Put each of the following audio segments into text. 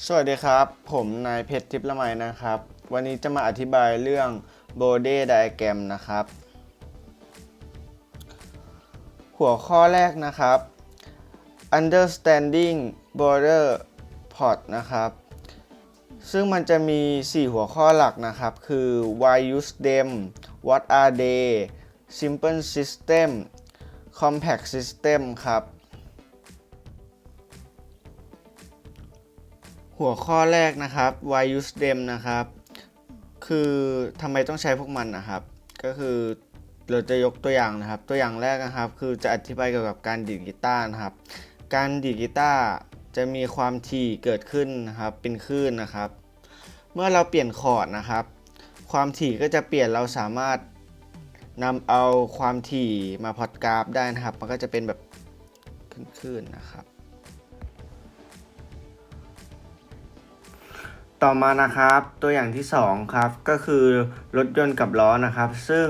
สวัสดีครับ ผมนายเพชรทิพย์ละไมนะครับ วันนี้จะมาอธิบายเรื่อง Bode Diagram นะครับ หัวข้อแรกนะครับ Understanding Border Plot นะครับ ซึ่งมันจะมี 4 หัวข้อหลักนะครับ คือ why use them what are they simple system compact system ครับ หัวข้อแรกนะครับ why use them นะครับ คือทำไมต้องใช้พวกมันนะครับ ก็คือเราจะยกตัวอย่างนะครับ ตัวอย่างแรกนะครับ คือจะอธิบายเกี่ยวกับการดีดกีตาร์นะครับ การดีดกีตาร์จะมีความถี่เกิดขึ้นนะครับ เป็นคลื่นนะครับ เมื่อเราเปลี่ยนคอร์ดนะครับ ความถี่ก็จะเปลี่ยนเราสามารถนำเอาความถี่มาพอดกราฟได้นะครับ มันก็จะเป็นแบบขึ้นๆนะครับ ต่อมานะครับตัวอย่างที่2ครับก็คือรถยนต์กับล้อนะครับ ซึ่ง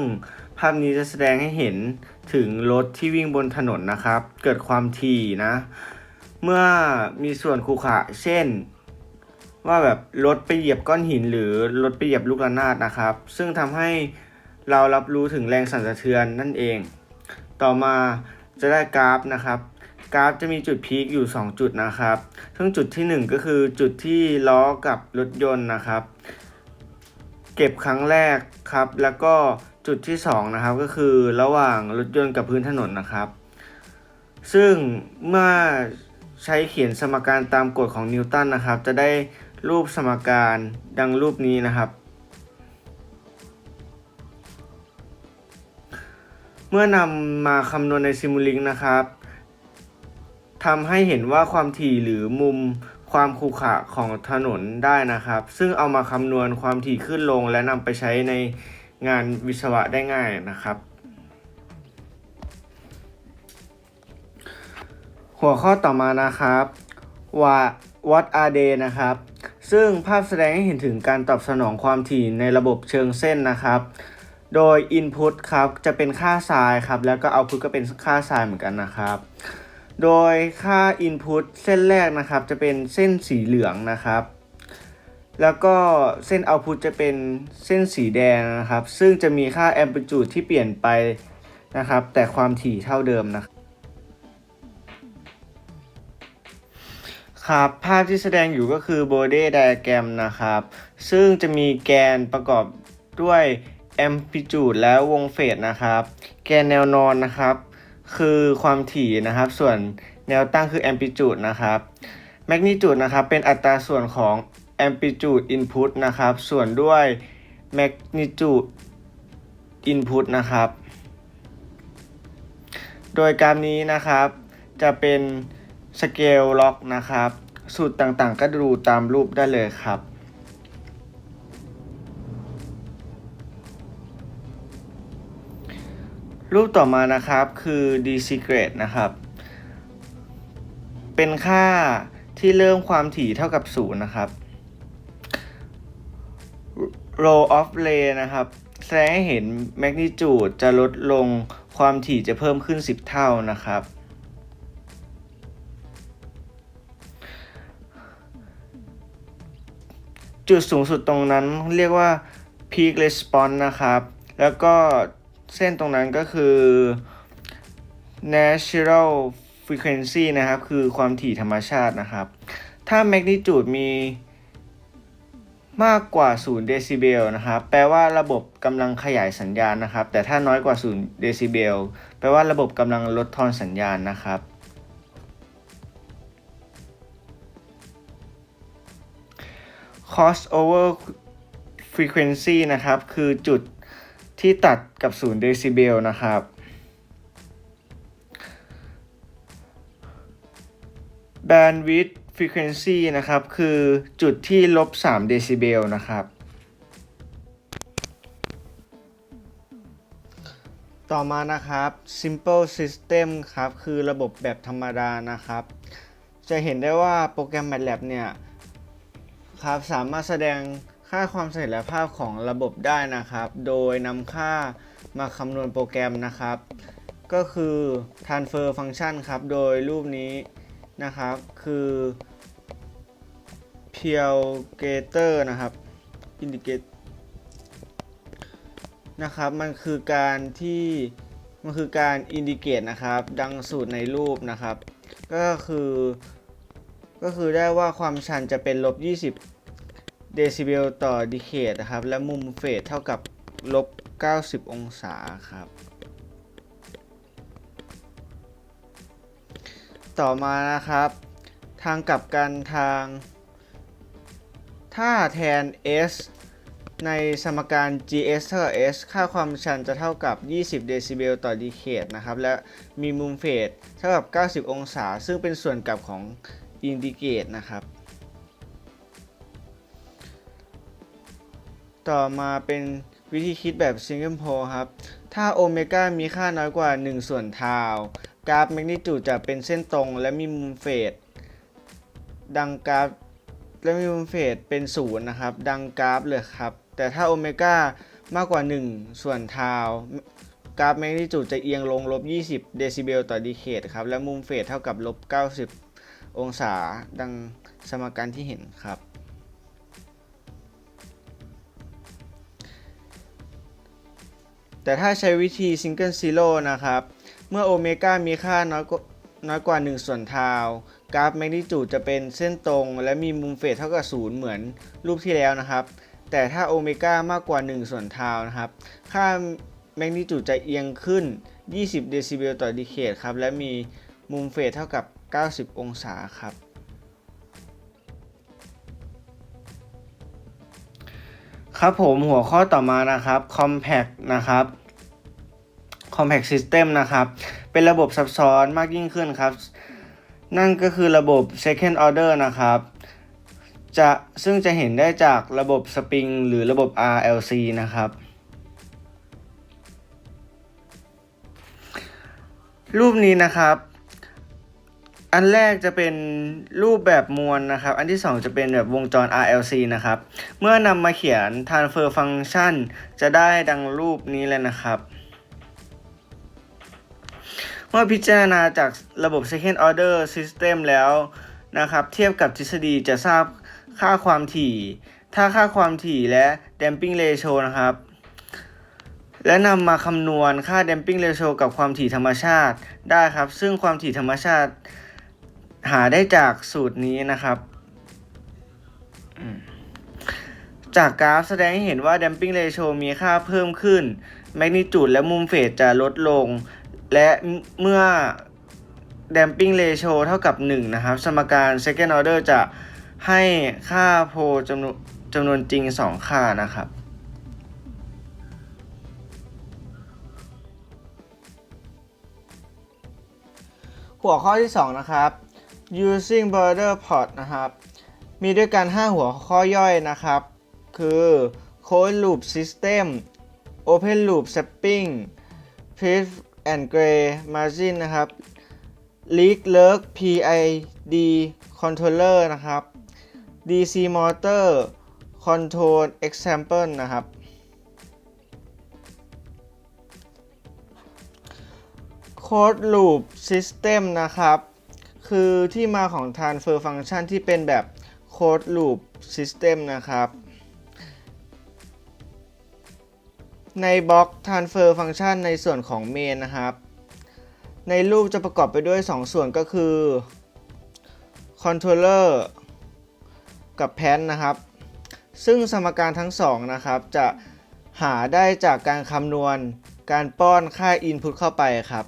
ภาพนี้จะแสดงให้เห็นถึงรถที่วิ่งบนถนนนะครับ เกิดความถี่นะ เมื่อมีส่วนขรุขระเช่น ว่าแบบรถไปเหยียบก้อนหินหรือรถไปเหยียบลูกระนาดนะครับ ซึ่งทำให้เรารับรู้ถึงแรงสั่นสะเทือนนั่นเอง ต่อมาจะได้กราฟนะครับ กราฟจะมีจุดพีคอยู่ 2 จุดนะครับ ซึ่งจุดที่ 1 ก็คือจุดที่ล้อกับรถยนต์นะครับ เก็บครั้งแรกครับ แล้วก็จุดที่ 2 นะครับ ก็คือระหว่างรถยนต์กับพื้นถนนนะครับ ซึ่งเมื่อใช้เขียนสมการตามกฎของนิวตันนะครับ จะได้รูปสมการดังรูปนี้นะครับ เมื่อนำมาคำนวณในซิมูลิงนะครับ ทำให้เห็นว่าความถี่หรือมุมความขรุขระของถนนได้นะครับ ซึ่งเอามาคำนวณความถี่ขึ้นลงและนำไปใช้ในงานวิศวะได้ง่ายนะครับ หัวข้อต่อมานะครับว่า what are they นะครับ ซึ่งภาพแสดงให้เห็นถึงการตอบสนองความถี่ในระบบเชิงเส้นนะครับ โดย input ครับจะเป็นค่าไซน์ครับ แล้วก็ output ก็เป็นค่าไซน์เหมือนกันนะครับ โดยค่า input เส้นแรกนะครับ จะเป็นเส้นสีเหลืองนะครับ แล้วก็เส้น output จะเป็นเส้นสีแดงนะครับ ซึ่งจะมีค่า amplitude ที่เปลี่ยนไปนะครับ แต่ความถี่เท่าเดิมนะครับครับภาพที่แสดงอยู่ก็คือ Bode diagram นะครับ ซึ่งจะมีแกนประกอบด้วย amplitude และวงเฟสนะครับ แกนแนวนอนนะครับ คือความถี่นะครับ ส่วนแนวตั้งคือ amplitude นะครับ magnitude นะครับเป็นอัตราส่วนของ amplitude input นะครับส่วนด้วย magnitude input นะครับ โดยกราฟนี้นะครับ จะเป็นสเกลล็อกนะครับ สูตรต่างๆ ก็ดูตามรูปได้เลยครับ รูปต่อมานะครับคือ d secret นะครับ เป็นค่าที่เริ่มความถี่เท่ากับ 0 นะครับ row of ray นะครับ แสดงให้เห็น magnitude จะลดลงความถี่จะเพิ่มขึ้น 10 เท่านะครับ จุดสูงสุดตรงนั้นเรียกว่า peak response นะครับ แล้วก็ เส้นตรงนั้นก็คือ natural frequency นะครับ คือความถี่ธรรมชาตินะครับ ถ้า magnitude มีมากกว่า 0 เดซิเบลนะครับ แปลว่าระบบกำลังขยายสัญญาณนะครับ แต่ถ้าน้อยกว่า 0 เดซิเบล แปลว่าระบบกำลังลดทอนสัญญาณนะครับ crossover frequency นะครับ คือจุด ที่ตัดกับ0เดซิเบลนะครับ bandwidth frequency นะครับ คือจุดที่ลบ3เดซิเบลนะครับ ต่อมานะครับ simple system ครับ คือระบบแบบธรรมดานะครับ จะเห็นได้ว่าโปรแกรม MATLAB เนี่ยครับสามารถแสดง ค่าความเสถียรภาพของระบบได้นะครับ โดยนำค่ามาคำนวณโปรแกรมนะครับ ก็คือ transfer function ครับ โดยรูปนี้นะครับ คือ p integrator นะครับ indicate นะครับ มันคือการที่ มันคือการ indicate นะครับ ดังสูตรในรูปนะครับ ก็คือ ก็คือได้ว่าความชันจะเป็นลบ 20 เดซิเบลต่อดีเคทนะครับ และมุมเฟสเท่ากับลบ 90 องศาครับ ต่อมานะครับ ทางกลับกันทาง ถ้าแทน s ในสมการ gs เท่ากับ s ค่าความชันจะเท่ากับ 20 เดซิเบลต่อดีเคทนะครับ และมีมุมเฟสเท่ากับ 90 องศา ซึ่งเป็นส่วนกลับของอินดิเกตนะครับ ต่อมาเป็นวิธีคิดแบบ single pole ครับ ถ้าโอเมก้ามีค่าน้อยกว่า 1 ส่วนทาวกราฟแมกนิจูดจะเป็นเส้นตรงและมีมุมเฟสดังกราฟและมีมุมเฟสเป็นศูนย์นะครับ ดังกราฟเลยครับ แต่ถ้าโอเมก้ามากกว่า 1 ส่วนทาวกราฟแมกนิจูดจะเอียงลงลบ 20 เดซิเบลต่อดีเคทครับ และมุมเฟสเท่ากับลบ 90 องศาดังสมการที่เห็นครับ แต่ถ้าใช้วิธี Single Zero นะครับ เมื่อโอเมก้ามีค่าน้อยกว่าน้อยกว่า 1 ส่วนทาวกราฟแมกนิจูดจะเป็นเส้นตรง และมีมุมเฟสเท่ากับ 0 เหมือนรูปที่แล้วนะครับ แต่ถ้าโอเมก้ามากกว่า 1 ส่วนทาวนะครับ ค่าแมกนิจูดจะเอียงขึ้น 20 เดซิเบลต่อดีเคทครับ และมีมุมเฟสเท่ากับ 90 องศาครับ ครับผมหัวข้อต่อมานะครับ Compact นะครับ Compact System นะครับ เป็นระบบซับซ้อนมากยิ่งขึ้นครับ นั่นก็คือระบบ Second Order นะครับ จะซึ่งจะเห็นได้จากระบบสปริงหรือระบบ RLC นะครับ รูปนี้นะครับ อันแรกจะเป็นรูปแบบมวลนะครับ อันที่ 2 จะเป็นแบบวงจร RLC นะครับ เมื่อนำมาเขียน transfer function จะได้ดังรูปนี้เลยนะครับ เมื่อพิจารณาจากระบบ second order system แล้วนะครับ เทียบกับทฤษฎีจะทราบค่าความถี่ ถ้าค่าความถี่และ damping ratio นะครับ และนำมาคำนวณค่า damping ratio กับความถี่ธรรมชาติได้ครับ ซึ่งความถี่ธรรมชาติ หาได้จากสูตรนี้นะครับ จากกราฟแสดงให้เห็นว่า damping ratio มีค่าเพิ่มขึ้น magnitude และมุมเฟสจะลดลง และเมื่อ damping ratio เท่ากับ 1 นะครับ สมการ second order จะให้ค่าโพลจำนวนจำนวนจริง 2 ค่านะครับหัวข้อที่ 2 นะครับ using border plot นะครับ มีด้วยกัน 5 หัวข้อย่อยนะครับ คือ closed loop system open loop stepping proof and gray margin นะครับ leak lurk PID controller นะครับ DC motor control example นะครับ Code Loop System นะครับ คือที่มาของ Transfer Function ที่เป็นแบบ Code Loop System นะครับ ในบล็อก Transfer Function ในส่วนของ Main นะครับ ในรูปจะประกอบไปด้วย 2 ส่วนก็คือ Controller กับ Pan นะครับ ซึ่งสมการทั้งสองนะครับ จะหาได้จากการคำนวณการป้อนค่า Input เข้าไปครับ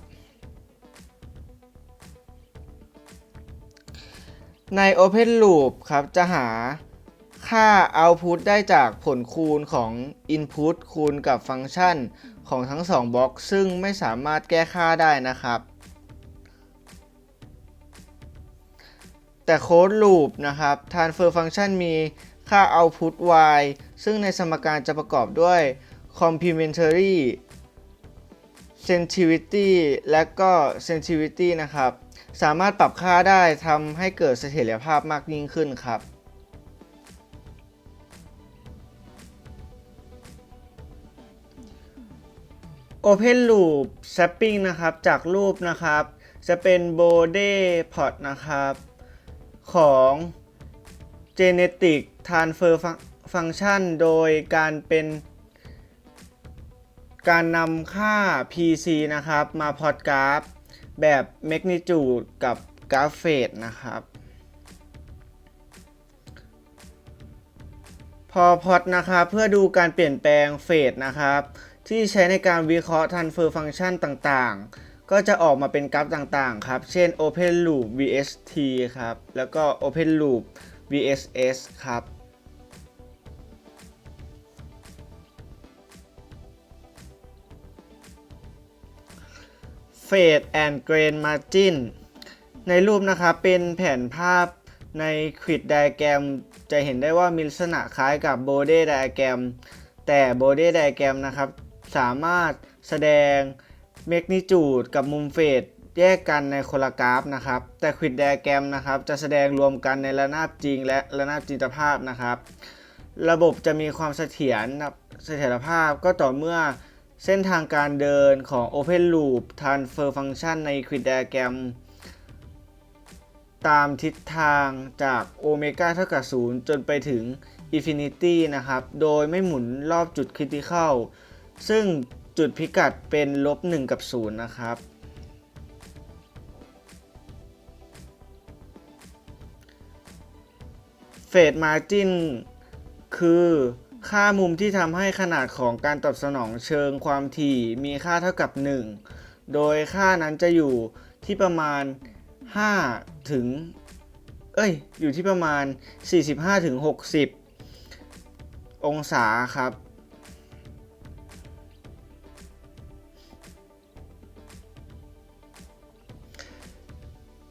ใน Open Loop ครับ จะหาค่า Output ได้จากผลคูณของ Input คูณกับฟังก์ชันของทั้ง2บล็อกซึ่งไม่สามารถแก้ค่าได้นะครับ แต่ Code Loop นะครับ Transfer Function มีค่า Output y ซึ่งในสมการจะประกอบด้วย Complementary Sensitivity และก็ Sensitivity นะครับ สามารถปรับค่าได้ทำให้เกิดเสถียรภาพมากยิ่งขึ้นครับ Open Loop Sampling นะครับ จากรูปนะครับ จะเป็น Bode Pot นะครับ ของ genetic transfer function โดยการเป็นการนำค่า PC นะครับ มาพอดกราฟ แบบ magnitude กับกราฟเฟสนะครับ พอพอดนะครับเพื่อดูการเปลี่ยนแปลงเฟสนะครับ ที่ใช้ในการวิเคราะห์ transfer function ต่างๆ ก็จะออกมาเป็นกราฟต่างๆ ครับ เช่น open loop vst ครับ แล้วก็ open loop vss ครับ Fade and Grain Margin ในรูปนะครับเป็นแผนภาพใน Grid Diagram จะเห็นได้ว่ามีลักษณะคล้ายกับ Bode Diagram แต่ Bode Diagram นะครับ สามารถแสดง Magnitude กับมุมเฟสแยกกันในคนละกราฟนะครับ แต่ Grid Diagram นะครับ จะแสดงรวมกันในระนาบจริงและระนาบจินตภาพนะครับ ระบบจะมีความเสถียรเสถียรภาพก็ต่อเมื่อ เส้นทางการเดินของ Open Loop Transfer Function ใน Grid Diagram ตามทิศทางจากโอเมก้าเท่ากับ 0 จนไปถึง Infinity นะครับ โดยไม่หมุนรอบจุดคริติคอลซึ่งจุดพิกัดเป็นลบ 1 กับ 0 นะครับ เฟสมาจินคือ ค่ามุมที่ทำให้ขนาดของการตอบสนองเชิงความถี่มีค่าเท่ากับ 1 โดยค่านั้นจะอยู่ที่ประมาณ 5 ถึง เอ้ย อยู่ที่ประมาณ 45ถึง60 องศาครับ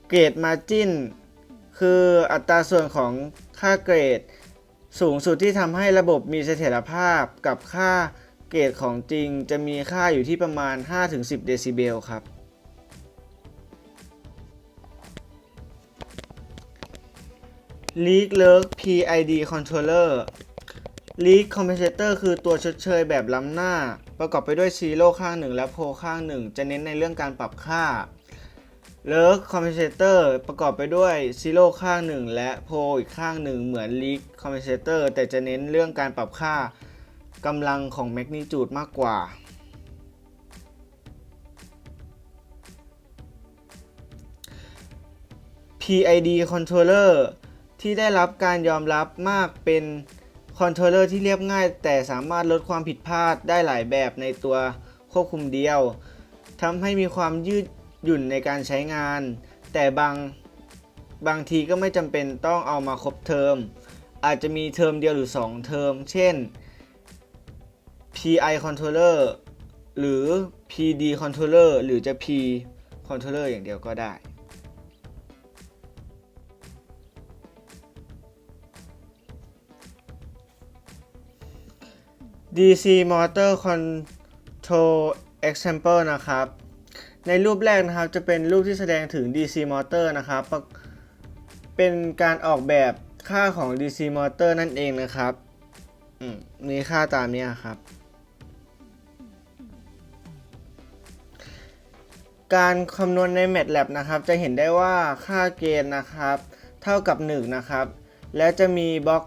เกรดมาจินคืออัตราส่วนของค่าเกรด สูงสุดที่ทำให้ระบบมีเสถียรภาพกับค่าเกรดของจริงจะมีค่าอยู่ที่ประมาณ 5-10 เดซิเบลครับ Leak Lurk PID Controller Leak Compensator คือตัวชดเชยแบบล้ำหน้า ประกอบไปด้วยซีโร่ข้างหนึ่งและโพข้างหนึ่งจะเน้นในเรื่องการปรับค่า Lurk Compensator ประกอบไปด้วยซีโร่ข้างหนึ่งและโพอีกข้างหนึ่งเหมือน Leak Compensator แต่จะเน้นเรื่องการปรับค่ากำลังของ Magnitude มากกว่า PID Controller ที่ได้รับการยอมรับมากเป็นคอนโทรลเลอร์ที่เรียบง่ายแต่สามารถลดความผิดพลาดได้หลายแบบในตัวควบคุมเดียวทำให้มีความยืด หยุ่นในการใช้งาน แต่บางบางทีก็ไม่จำเป็นต้องเอามาครบเทอม อาจจะมีเทอมเดียวหรือ 2 เทอม เช่น PI controller หรือ PD controller หรือจะ P controller อย่างเดียวก็ได้ DC Motor Control Example นะครับ ในรูปแรกนะครับจะเป็นรูปที่แสดงถึง DC Motor นะครับ เป็นการออกแบบค่าของ DC Motor นั่นเองนะครับมมีค่าตามนี้ครับ การคำนวณใน MATLAB นะครับ จะเห็นได้ว่าค่าเกณฑ์นะครับ เท่ากับ 1 นะครับ และจะมีบล็อก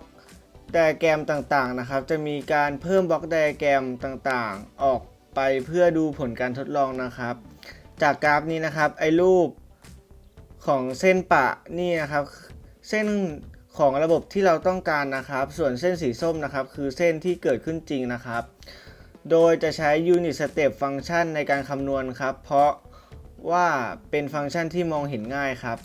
ไดอะแกรมต่างๆนะครับ จะมีการเพิ่มบล็อกไดอะแกรมต่างๆ ออกไปเพื่อดูผลการทดลองนะครับ จากกราฟนี้นะครับ ไอ้รูปของเส้นปะนี่นะครับ เส้นของระบบที่เราต้องการนะครับ ส่วนเส้นสีส้มนะครับ คือเส้นที่เกิดขึ้นจริงนะครับ โดยจะใช้ Unit Step Function ในการคำนวณครับ เพราะว่าเป็นฟังก์ชันที่มองเห็นง่ายครับ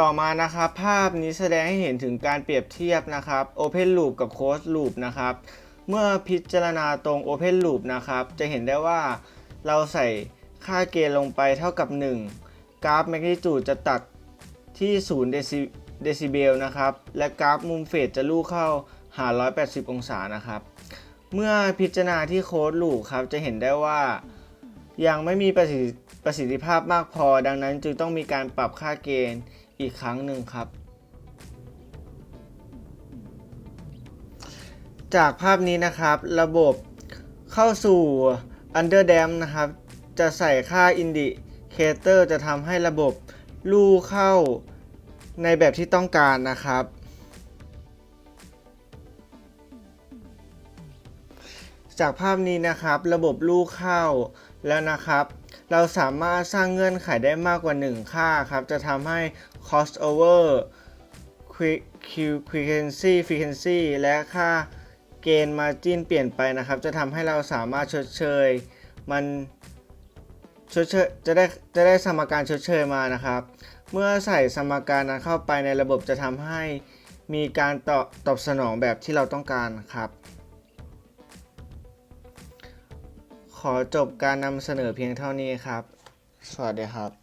ต่อมานะครับภาพนี้แสดงให้เห็นถึงการเปรียบเทียบนะครับ Open Loop กับ Closed Loop นะครับ เมื่อพิจารณาตรง Open Loop นะครับ จะเห็นได้ว่าเราใส่ค่าเกณฑ์ลงไปเท่ากับ 1 กราฟ Magnitude จะตัดที่0เดซิเบลนะครับ และกราฟมุมเฟสจะลู่เข้าหา 180 องศานะครับ เมื่อพิจารณาที่โค้ดลูปครับ จะเห็นได้ว่ายังไม่มีประสิทธิภาพมากพอ ดังนั้นจึงต้องมีการปรับค่าเกณฑ์ อีกครั้งหนึ่งครับ จากภาพนี้นะครับระบบเข้าสู่ under dam นะครับ จะใส่ค่าอินดิเคเตอร์จะทำให้ระบบลู่เข้าในแบบที่ต้องการนะครับ จากภาพนี้นะครับ ระบบลู่เข้าแล้วนะครับ เราสามารถสร้างเงื่อนไขได้มากกว่า 1 ค่าครับ จะทำให้ cost over frequency frequency และค่าเกณฑ์ margin เปลี่ยนไปนะครับ จะทำให้เราสามารถชดเชย มันชดเชยจะได้จะได้สมการชดเชยมานะครับ เมื่อใส่สมการนั้นเข้าไปในระบบจะทำให้มีการตอบตอบสนองแบบที่เราต้องการครับ ขอจบการนำเสนอเพียงเท่านี้ครับ สวัสดีครับ